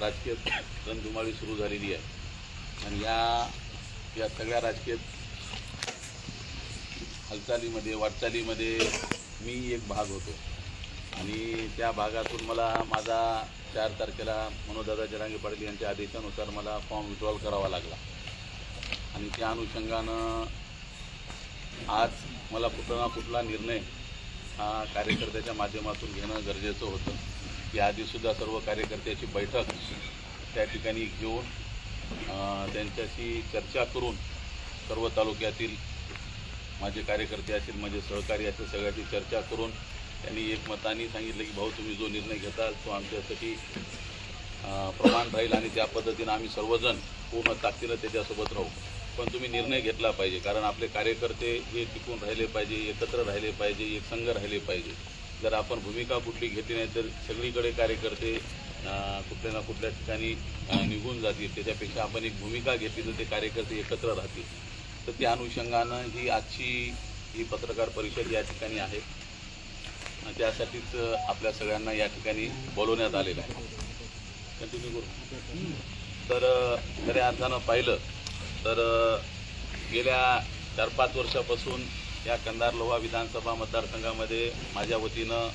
राजकीय रणधुमाळी सुरू झालेली आहे. आणि या या सगळ्या राजकीय हालचालीमध्ये वाटचालीमध्ये मी एक भाग होतो. आणि त्या भागातून मला माझा चार तारखेला मनोदादा जरांगे पाटील यांच्या आदेशानुसार मला फॉर्म विड्रॉल करावा लागला. आणि त्या अनुषंगानं आज मला कुठला ना कुठला निर्णय हा कार्यकर्त्याच्या माध्यमातून घेणं गरजेचं होतं. याआधीसुद्धा सर्व कार्यकर्त्याची बैठक त्या ठिकाणी घेऊन त्यांच्याशी चर्चा करून सर्व तालुक्यातील माझे कार्यकर्ते असतील माझे सहकारी असतील सगळ्याची चर्चा करून त्यांनी एकमताने सांगितलं की भाऊ तुम्ही जो निर्णय घेताल तो आमच्यासाठी प्रमाण राहील आणि त्या पद्धतीनं आम्ही सर्वजण पूर्ण ताकदीनं त्याच्यासोबत राहू. पण तुम्ही निर्णय घेतला पाहिजे कारण आपले कार्यकर्ते हे टिकून राहिले पाहिजे एकत्र राहिले पाहिजे एक संघ राहिले पाहिजे. जर आपण भूमिका कुठली घेतली नाही तर सगळीकडे कार्यकर्ते कुठल्या ना कुठल्या ठिकाणी निघून जातील. त्याच्यापेक्षा आपण एक भूमिका घेतली तर ते कार्यकर्ते एकत्र राहतील. तर त्या अनुषंगानं ही आजची ही पत्रकार परिषद या ठिकाणी आहे. त्यासाठीच आपल्या सगळ्यांना या ठिकाणी बोलवण्यात आलेलं आहे. कंटिन्यू करू. तर खऱ्या अर्थानं पाहिलं तर गेल्या चार पाच वर्षापासून या कंदार लोहा विधानसभा मतदारसंघामध्ये माझ्या वतीनं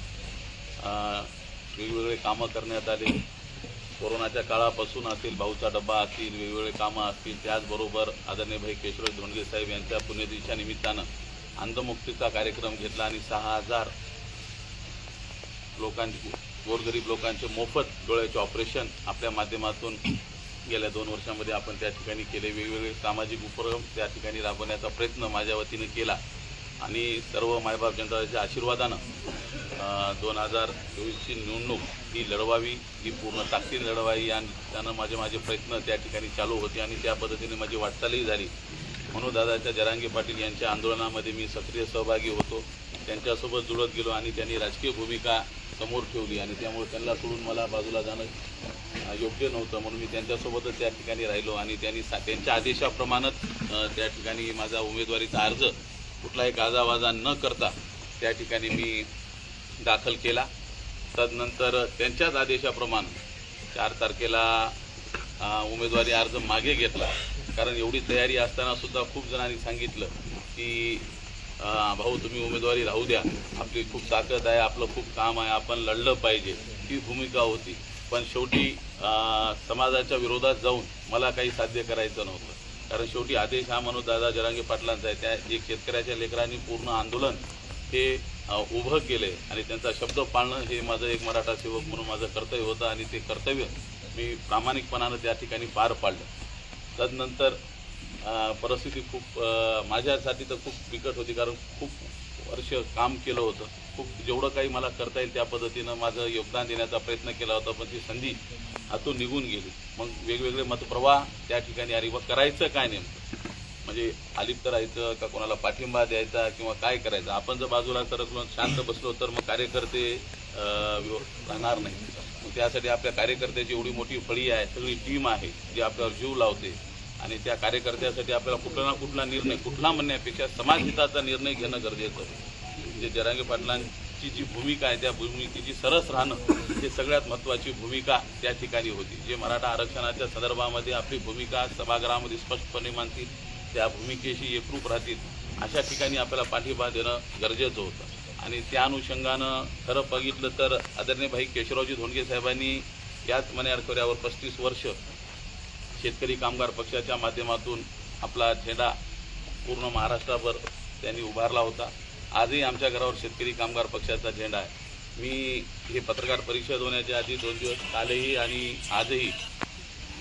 वेगवेगळे कामं करण्यात आले. कोरोनाच्या काळापासून असतील भाऊचा डब्बा असतील वेगवेगळे कामं असतील त्याचबरोबर आदरणीय भाई केशवराज धोंडगे साहेब यांच्या पुण्यदिवशीच्या निमित्तानं अंधमुक्तीचा कार्यक्रम घेतला आणि सहा हजार लोकांची गोरगरीब लोकांचे मोफत डोळ्याचे ऑपरेशन आपल्या माध्यमातून गेल्या दोन वर्षामध्ये आपण त्या ठिकाणी केले. वेगवेगळे सामाजिक उपक्रम त्या ठिकाणी राबवण्याचा प्रयत्न माझ्या वतीनं केला. आणि सर्व मायबाप जनताच्या आशीर्वादानं दोन हजार चोवीसची निवडणूक ही लढवावी ही पूर्ण ताकदीने लढवावी आणि त्यानं माझे माझे प्रयत्न त्या ठिकाणी चालू होते आणि त्या पद्धतीने माझी वाटचालही झाली. म्हणून दादाच्या जरांगे पाटील यांच्या आंदोलनामध्ये मी सक्रिय सहभागी होतो. त्यांच्यासोबत जुळत गेलो आणि त्यांनी राजकीय भूमिका समोर ठेवली आणि त्यामुळे त्यांना सोडून मला बाजूला जाणं योग्य नव्हतं. म्हणून मी त्यांच्यासोबतच त्या ठिकाणी राहिलो आणि त्यांनी सा त्यांच्या आदेशाप्रमाणेच त्या ठिकाणी माझा उमेदवारीचा अर्ज कुठलाही गाजावाजा न करता त्या ठिकाणी मी दाखल केला. तदनंतर त्यांच्याच आदेशाप्रमाणे चार तारखेला उमेदवारी अर्ज मागे घेतला. कारण एवढी तयारी असताना सुद्धा खूप जणांनी सांगितलं की भाऊ तुम्ही उमेदवारी राहू द्या. आपली खूप ताकद आहे आपलं खूप काम आहे आपण लढलं पाहिजे. ही भूमिका होती. पण शेवटी समाजाच्या विरोधात जाऊन मला काही साध्य करायचं नव्हतं. कारण शेवटी आदेश हा म्हणून दादा जरांगे पाटलांचा आहे. त्या एक शेतकऱ्याच्या लेकरांनी पूर्ण आंदोलन हे उभं केले आणि त्यांचा शब्द पाळणं हे माझं एक मराठा सेवक म्हणून माझं कर्तव्य होतं आणि ते कर्तव्य मी प्रामाणिकपणानं त्या ठिकाणी पार पाडलं. तदनंतर परिस्थिती खूप माझ्यासाठी तर खूप बिकट होती कारण खूप वर्ष काम केलं होतं. खूप जेवढं काही मला करता येईल त्या पद्धतीनं माझं योगदान देण्याचा प्रयत्न केला होता. पण ती संधी आतून निघून गेली. मग वेगवेगळे मतप्रवाह त्या ठिकाणी अरे व करायचं काय नेमकं? म्हणजे अलिप्त राहायचं का कोणाला पाठिंबा द्यायचा किंवा काय करायचं? आपण जर बाजूला सरकलो शांत बसलो तर मग कार्यकर्ते राहणार नाही. मग त्यासाठी आपल्या कार्यकर्त्याची एवढी मोठी फळी आहे सगळी टीम आहे जी आपल्यावर जीव लावते. आणि त्या कार्यकर्त्यासाठी आपल्याला कुठला ना कुठला निर्णय कुठला म्हणण्यापेक्षा समाजहिताचा निर्णय घेणं गरजेचं आहे. म्हणजे जरांगे त्यांची जी भूमिका आहे त्या भूमिकेची सरस राहणं हे सगळ्यात महत्त्वाची भूमिका त्या ठिकाणी होती. जे मराठा आरक्षणाच्या संदर्भामध्ये आपली भूमिका सभागृहामध्ये स्पष्टपणे मानतील त्या भूमिकेशी एकरूप राहतील अशा ठिकाणी आपल्याला पाठिंबा देणं गरजेचं होतं. आणि त्या अनुषंगानं खरं बघितलं तर आदरणीय भाई केशवरावजी धोंडगे साहेबांनी याच मण्यारखोऱ्यावर पस्तीस वर्ष शेतकरी कामगार पक्षाच्या माध्यमातून आपला झेंडा पूर्ण महाराष्ट्राभर त्यांनी उभारला होता. आजही आमच्या घरावर शेतकरी कामगार पक्षाचा झेंडा आहे. मी हे पत्रकार परिषद होण्याच्या आधी दोन दिवस कालही आणि आजही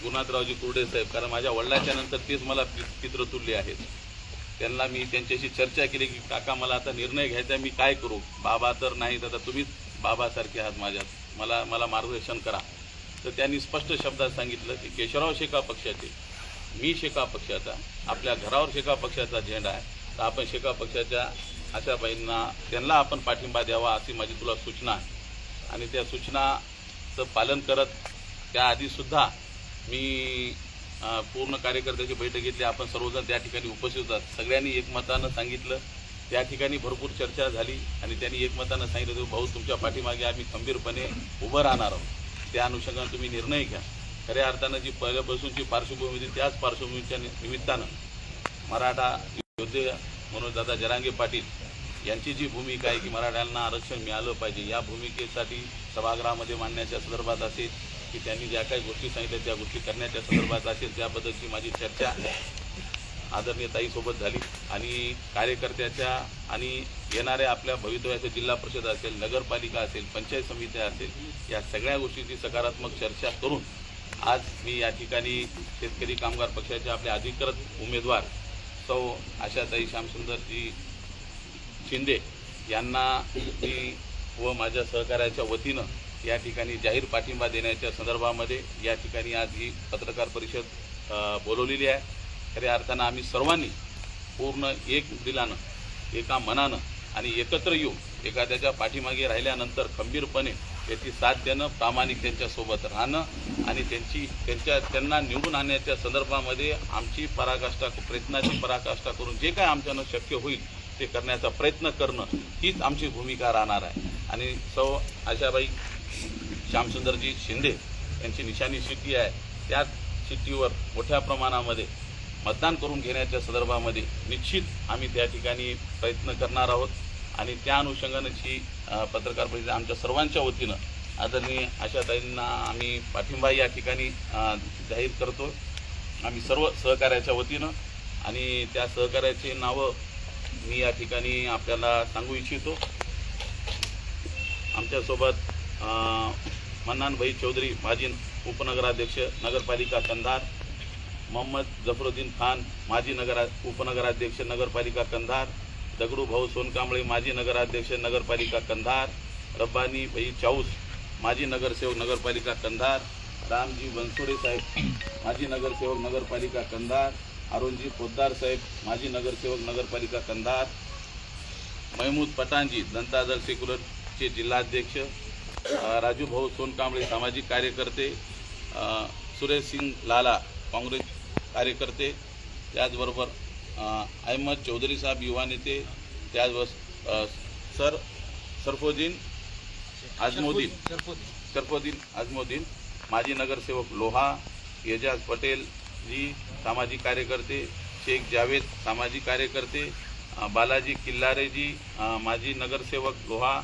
गुरुनाथरावजी कुर्डे साहेब कारण माझ्या वडिलाच्या नंतर तेच मला पि- पितृतुल्य आहेत. त्यांना मी त्यांच्याशी चर्चा केली की काका मला आता निर्णय घ्यायचा मी काय करू? बाबा तर नाही तर आता तुम्हीच बाबासारखे आहात माझ्यात. मला मला मार्गदर्शन करा. तर त्यांनी स्पष्ट शब्दात सांगितलं की केशवराव शेका पक्षाचे मी शेका पक्षाचा आपल्या घरावर शेका पक्षाचा झेंडा आहे. तर आपण शेका पक्षाच्या अशा बाईंना त्यांना आपण पाठिंबा द्यावा अशी माझी तुला सूचना आहे. आणि त्या सूचनाचं पालन करत त्याआधीसुद्धा मी पूर्ण कार्यकर्त्याची बैठक घेतली. आपण सर्वजण त्या ठिकाणी उपस्थित होतात. सगळ्यांनी एकमतानं सांगितलं. त्या ठिकाणी भरपूर चर्चा झाली आणि त्यांनी एकमतानं सांगितलं की भाऊ तुमच्या पाठीमागे आम्ही खंबीरपणे उभं राहणार आहोत. त्या अनुषंगाने तुम्ही निर्णय घ्या. खऱ्या अर्थानं जी पहिल्यापासूनची पार्श्वभूमी होती त्याच पार्श्वभूमीच्या नि- निमित्तानं मराठा योद्धे मनोजदादा जरांगे पाटील यांची जी भूमिका आहे की मराठ्यांना आरक्षण मिळालं पाहिजे या भूमिकेसाठी सभागृहामध्ये मांडण्याच्या संदर्भात असेल की त्यांनी ज्या काही गोष्टी सांगितल्या त्या गोष्टी करण्याच्या संदर्भात असेल त्याबद्दलची माझी चर्चा आदरणीय ताईसोबत झाली. आणि कार्यकर्त्याच्या आणि येणाऱ्या आपल्या भवितव्याच्या जिल्हा परिषद असेल नगरपालिका असेल पंचायत समित्या असेल या सगळ्या गोष्टीची सकारात्मक चर्चा करून आज मी या ठिकाणी शेतकरी कामगार पक्षाचे आपले अधिकृत उमेदवार सौ आशाताई श्यामसुंदरजी शिंदे यांना मी व माझ्या सहकार्याच्या वतीनं या ठिकाणी जाहीर पाठिंबा देण्याच्या संदर्भामध्ये या ठिकाणी आज ही पत्रकार परिषद बोलवलेली आहे. खऱ्या अर्थानं आम्ही सर्वांनी पूर्ण एक दिलानं एका मनानं आणि एकत्र येऊन एखाद्याच्या पाठीमागे राहिल्यानंतर खंबीरपणे त्याची साथ देणं प्रामाणिक त्यांच्यासोबत राहणं आणि त्यांची त्यांच्या त्यांना निवडून आणण्याच्या संदर्भामध्ये आमची पराकाष्ठा प्रयत्नाची पराकाष्ठा करून जे काय आमच्यानं शक्य होईल ते करण्याचा प्रयत्न करणं हीच आमची भूमिका राहणार आहे. आणि सौ आशाबाई श्यामसुंदरजी शिंदे यांची निशाणी शिट्टी आहे. त्या शिट्टीवर मोठ्या प्रमाणामध्ये मतदान करून घेण्याच्या संदर्भामध्ये निश्चित आम्ही त्या ठिकाणी प्रयत्न करणार आहोत. आणि त्या अनुषंगानेची पत्रकार परिषद आमच्या सर्वांच्या वतीनं आदरणीय आशाताईंना आम्ही पाठिंबा या ठिकाणी जाहीर करतो आम्ही सर्व सहकार्याच्या वतीनं आणि त्या सहकार्याचे नावं मी या ठिकाणी आपल्याला सांगू इच्छितो. आमच्यासोबत मन्नानभाई चौधरी माजी उपनगराध्यक्ष नगरपालिका कंधार मोहम्मद जफरुद्दीन खान माजी नगरा उपनगराध्यक्ष नगरपालिका कंधार दगडू भाऊ सोनकांबळे माजी नगराध्यक्ष नगरपालिका कंधार रब्बानी भाई चाऊस माजी नगरसेवक नगरपालिका कंधार रामजी बनसुरे साहेब माजी नगरसेवक नगरपालिका कंधार अरुणजी पोद्दार साहेब माजी नगरसेवक नगरपालिका कंधार महमूद पठाणजी जनता दल सेक्युलरचे जिल्हाध्यक्ष राजू भाऊ सोनकांबळे सामाजिक कार्यकर्ते सुरेश सिंग लाला काँग्रेस कार्यकर्ते त्याचबरोबर अहमद चौधरी साहेब युवा नेते त्याचबरोबर सर सरफोद्दीन आजमोद्दीन सरफोदीन आजमोद्दीन माजी नगरसेवक लोहा एजाज पटेल जी सामाजिक कार्यकर्ते शेख जावेद सामाजिक कार्यकर्ते बालाजी किल्लारेजी माजी नगरसेवक लोहा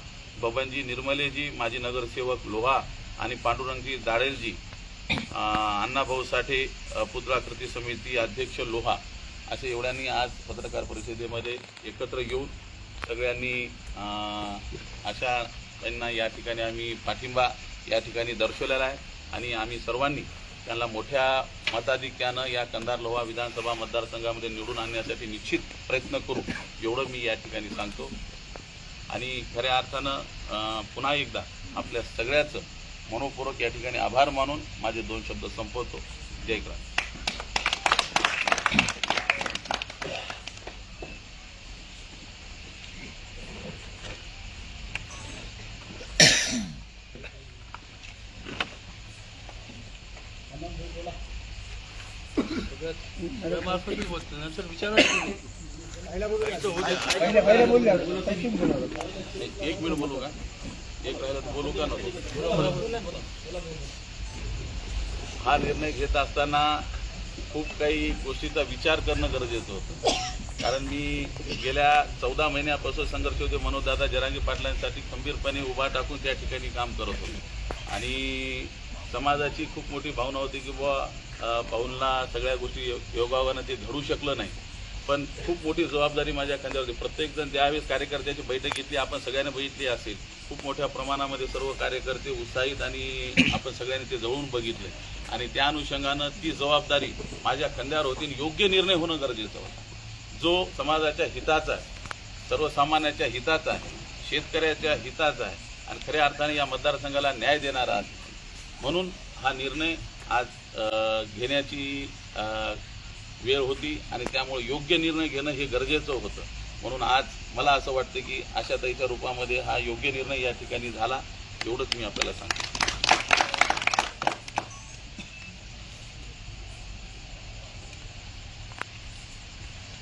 बबनजी निर्मलेजी माजी नगरसेवक लोहा आणि पांडुरंगजी दाडेलजी अण्णाभाऊ साठे पुतळा कृती समिती अध्यक्ष लोहा. असे एवढ्यांनी आज पत्रकार परिषदेमध्ये एकत्र येऊन सगळ्यांनी अशा त्यांना या ठिकाणी आम्ही पाठिंबा या ठिकाणी दर्शवलेला आहे आणि आम्ही सर्वांनी त्यांना मोठ्या मताधिक्यानं या कंधार लोहा विधानसभा मतदारसंघामध्ये निवडून आणण्यासाठी निश्चित प्रयत्न करू एवढं मी या ठिकाणी सांगतो. आणि खऱ्या अर्थानं पुन्हा एकदा आपल्या सगळ्याचं मनोपूर्वक या ठिकाणी आभार मानून माझे दोन शब्द संपवतो. जय क्रांती एक एक मिनिट बोलू का? एक राहिला तर बोलू का नको? हा निर्णय घेत असताना खूप काही गोष्टीचा विचार करणं गरजेचं होतं. कारण मी गेल्या चौदा महिन्यापासून संघर्ष होते. मनोजदादा जरांगी पाटलांसाठी खंबीरपणे उभा टाकून त्या ठिकाणी काम करत होते. आणि समाजाची खूप मोठी भावना होती की बुवा भाऊंना सगळ्या गोष्टी योगावानं ते घडू शकलं नाही. पण खूप मोठी जबाबदारी माझ्या खांद्यावर होती प्रत्येकजण त्यावेळेस कार्यकर्त्याची बैठक घेतली आपण सगळ्यांनी बघितली असेल. खूप मोठ्या प्रमाणामध्ये सर्व कार्यकर्ते उत्साहित आणि आपण सगळ्यांनी ते जवळून बघितले. आणि त्या अनुषंगानं ती जबाबदारी माझ्या खांद्यावर होती योग्य निर्णय होणं गरजेचं होतं. जो समाजाच्या हिताचा आहे सर्वसामान्याच्या हिताचा आहे शेतकऱ्याच्या हिताचा आहे आणि खऱ्या अर्थाने या मतदारसंघाला न्याय देणारा आहे. म्हणून हा निर्णय आज घेण्याची वेळ होती आणि त्यामुळे योग्य निर्णय घेणं हे गरजेचं होतं. म्हणून आज मला असं वाटतं की अशा आशाताईच्या रूपामध्ये हा योग्य निर्णय या ठिकाणी झाला एवढंच मी आपल्याला सांगतो.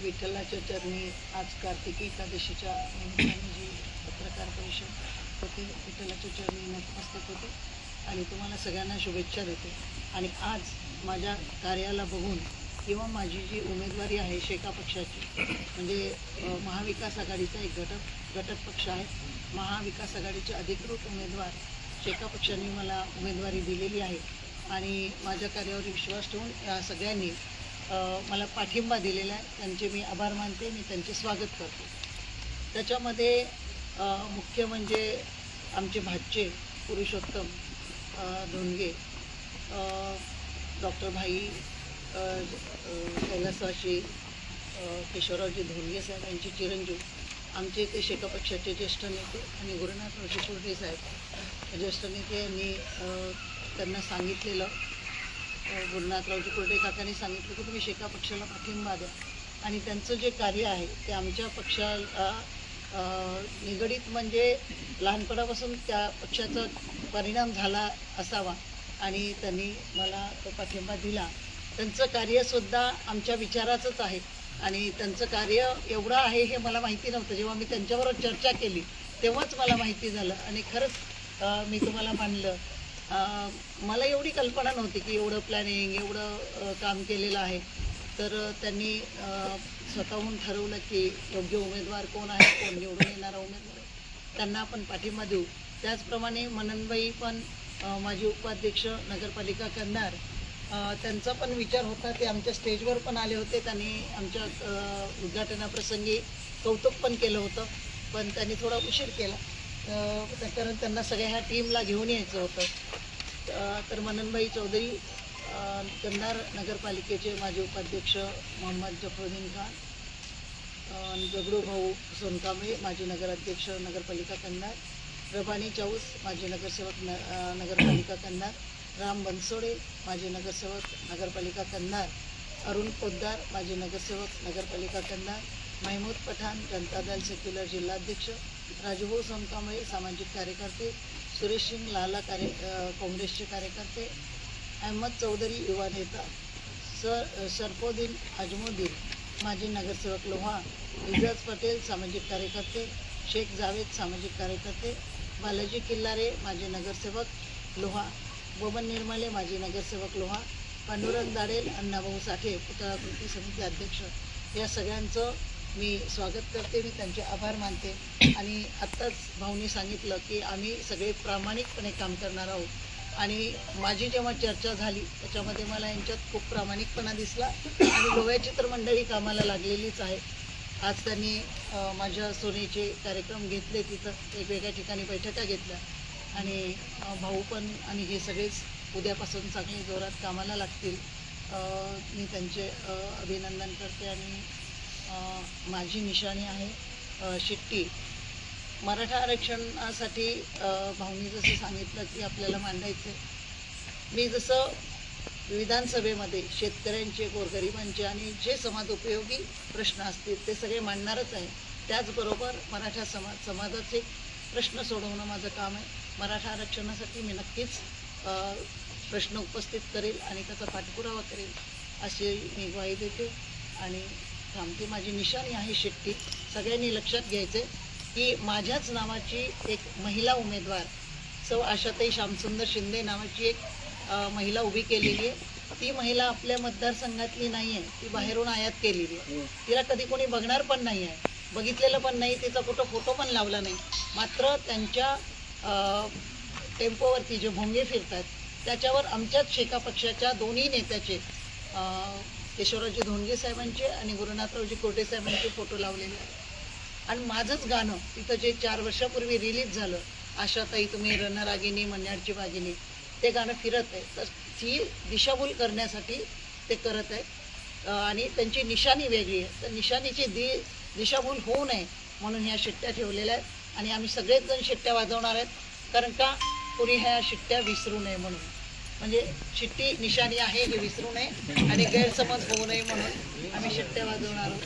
विठ्ठलाच्या चरणी आज कार्तिकी एकादशीच्या निमित्ताने जी पत्रकार परिषद होते विठ्ठलाच्या चरणी नतमस्तक होते. आणि तुम्हाला सगळ्यांना शुभेच्छा देते. आणि आज माझ्या कार्याला बघून किंवा माझी जी उमेदवारी आहे शेका पक्षाची म्हणजे महाविकास आघाडीचा एक घटक घटक पक्ष आहे. महाविकास आघाडीचे अधिकृत उमेदवार शेका पक्षाने मला उमेदवारी दिलेली आहे. आणि माझ्या कार्यावर विश्वास ठेवून या सगळ्यांनी मला पाठिंबा दिलेला आहे. त्यांचे मी आभार मानते. मी त्यांचे स्वागत करते. त्याच्यामध्ये मुख्य म्हणजे आमचे भाजचे पुरुषोत्तम धोंडगे. डॉक्टर भाई कैलासवाशी अ, कैलासवासी केशवरावजी धोंडगे साहेब यांचे चिरंजीव आमचे ते शेका पक्षाचे ज्येष्ठ नेते आणि गुरुनाथ ऋषिकुर्डे साहेब. ज्येष्ठ नेते यांनी त्यांना सांगितलेलं अ, गुरुनाथरावजी कुर्डे काकांनी सांगितलं की तुम्ही शेका पक्षाला पाठिंबा द्या. आणि त्यांचं जे कार्य आहे ते आमच्या पक्षाला निगडीत म्हणजे लहानपणापासून त्या पक्षाचं परिणाम झाला असावा. आणि त्यांनी मला तो पाठिंबा दिला. त्यांचं कार्यसुद्धा आमच्या विचाराचंच आहे. आणि त्यांचं कार्य एवढं आहे हे मला माहिती नव्हतं. जेव्हा मी त्यांच्याबरोबर चर्चा केली तेव्हाच मला माहिती झालं. आणि खरंच मी तुम्हाला मानलं. मला एवढी कल्पना नव्हती की एवढं प्लॅनिंग एवढं काम केलेलं आहे. तर त्यांनी स्वतःहून ठरवलं की योग्य उमेदवार कोण आहे कोण निवडून येणारा उमेदवार त्यांना आपण पाठिंबा देऊ. त्याचप्रमाणे मननबाई पण माझी उपाध्यक्ष नगरपालिका कंधार त्यांचा पण विचार होता ते आमच्या स्टेजवर पण आले होते. त्यांनी आमच्या उद्घाटनाप्रसंगी कौतुक पण केलं होतं. पण त्यांनी थोडा उशीर केला. कारण त्यांना सगळ्या ह्या टीमला घेऊन यायचं होतं. तर मननबाई चौधरी कन्नार कंधार नगरपालिकेचे माझे उपाध्यक्ष मोहम्मद जफरुद्दीन खान अ, दगडू भाऊ सोनकांबळे माजी नगराध्यक्ष नगरपालिका कंधार रबानी चाऊस माजी नगरसेवक न नगरपालिका कन्नार राम बनसोडे माजी नगरसेवक नगरपालिका कन्नार अरुण पोद्दार माजी नगरसेवक नगरपालिका कन्नार महमूद पठाण जनता दल सेक्युलर जिल्हाध्यक्ष. राजूभाऊ सोनकांबळे सामाजिक कार्यकर्ते. सुरेश सिंग लाला कार्य काँग्रेसचे कार्यकर्ते. अहमद चौधरी युवा नेता. सर सरफोद्दीन अजमुद्दीन माजी नगरसेवक लोहा. इजाज पटेल सामाजिक कार्यकर्ते. शेख जावेद सामाजिक कार्यकर्ते. बालाजी किल्लारे माझे नगरसेवक लोहा बबन निर्मले माजी नगरसेवक लोहा पांडुरंग दाडेल अण्णाभाऊ साठे पुतळा कृती समिती अध्यक्ष. या सगळ्यांचं मी स्वागत करते मी त्यांचे आभार मानते. आणि आत्ताच भाऊनी सांगितलं की आम्ही सगळे प्रामाणिकपणे काम करणार आहोत. आणि माझी जेव्हा चर्चा झाली त्याच्यामध्ये मला यांच्यात खूप प्रामाणिकपणा दिसला. आणि गोव्याची तर मंडळी कामाला लागलेलीच आहे. आज त्यांनी माझ्या सोनेचे कार्यक्रम घेतले तिथं वेगवेगळ्या ठिकाणी बैठका घेतल्या. आणि भाऊ पण आणि हे सगळेच उद्यापासून चांगले जोरात कामाला लागतील. मी त्यांचे अभिनंदन करते आणि माझी निशाणी आहे शिट्टी. मराठा आरक्षणासाठी भाऊनी जसं सांगितलं की आपल्याला मांडायचं मी जसं विधानसभेमध्ये शेतकऱ्यांचे गोरगरिबांचे आणि जे समाज उपयोगी प्रश्न असतील ते सगळे मांडणारच आहे. त्याचबरोबर मराठा समाज समाजाचे प्रश्न सोडवणं माझं काम आहे. मराठा आरक्षणासाठी मी नक्कीच प्रश्न उपस्थित करेल आणि त्याचा पाठपुरावा करेल अशी मी ग्वाही देते. आणि थांबते. माझी निशाणी आहे शेट्टी. सगळ्यांनी लक्षात घ्यायचे की माझ्याच नावाची एक महिला उमेदवार सौ आशाताई श्यामसुंदर शिंदे नावाची एक महिला उभी केलेली आहे. ती महिला आपल्या मतदारसंघातली नाही आहे. ती बाहेरून आयात केलेली आहे. तिला कधी कोणी बघणार पण नाही आहे. बघितलेलं पण नाही. तिचा कुठं फोटो पण लावला नाही. मात्र त्यांच्या टेम्पोवरती जे भोंगे फिरतात त्याच्यावर आमच्याच शेका पक्षाच्या दोन्ही नेत्याचे केशवरावजी धोंडगे साहेबांचे आणि गुरुनाथरावजी कोटे साहेबांचे फोटो लावलेले आहेत. आणि माझंच गाणं तिथं जे चार वर्षापूर्वी रिलीज झालं आशाताई तुम्ही रणरागिनी मन्याडची वागिनी ते गाणं फिरत आहे. तर ती दिशाभूल करण्यासाठी ते करत आहेत. आणि त्यांची निशाणी वेगळी आहे. तर निशाणीची दि दिशाभूल होऊ नये म्हणून ह्या शिट्ट्या ठेवलेल्या आहेत. आणि आम्ही सगळेच जण शिट्ट्या वाजवणार आहेत. कारण का? कुणी ह्या शिट्ट्या विसरू नये म्हणून. म्हणजे शिट्टी निशाणी आहे हे विसरू नये आणि गैरसमज होऊ नये म्हणून आम्ही शिट्ट्या वाजवणार आहोत.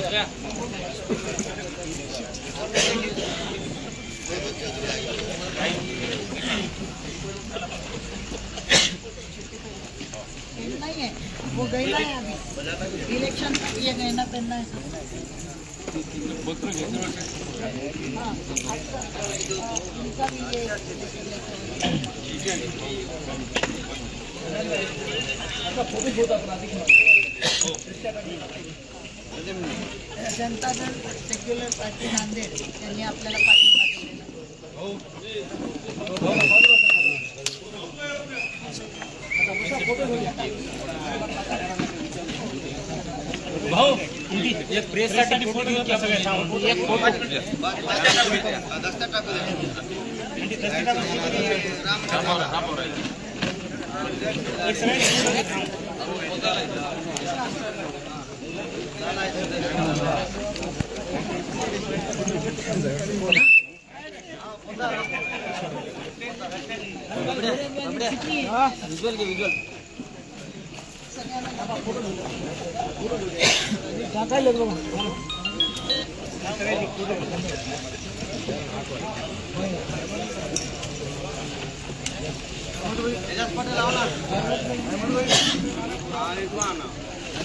नहीं है वो गैला है अभी इलेक्शन ये गहना पहनना है फोटो आपका, अ, जनता दल सेक्युलर पार्टी नांदेड त्यांनी आपल्याला पाठिंबा एक प्रेस साठी फोटो घेतला एक फोटो विजुअल के विजुअल ঢাকায় লাগল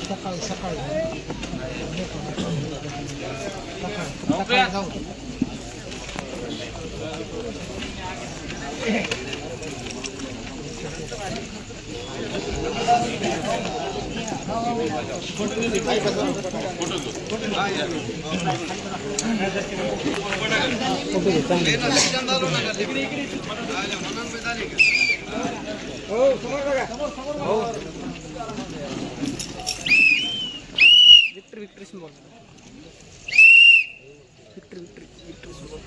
সকাল সকাল विज्युअल घे visual victor victor symbol victor victor victor symbol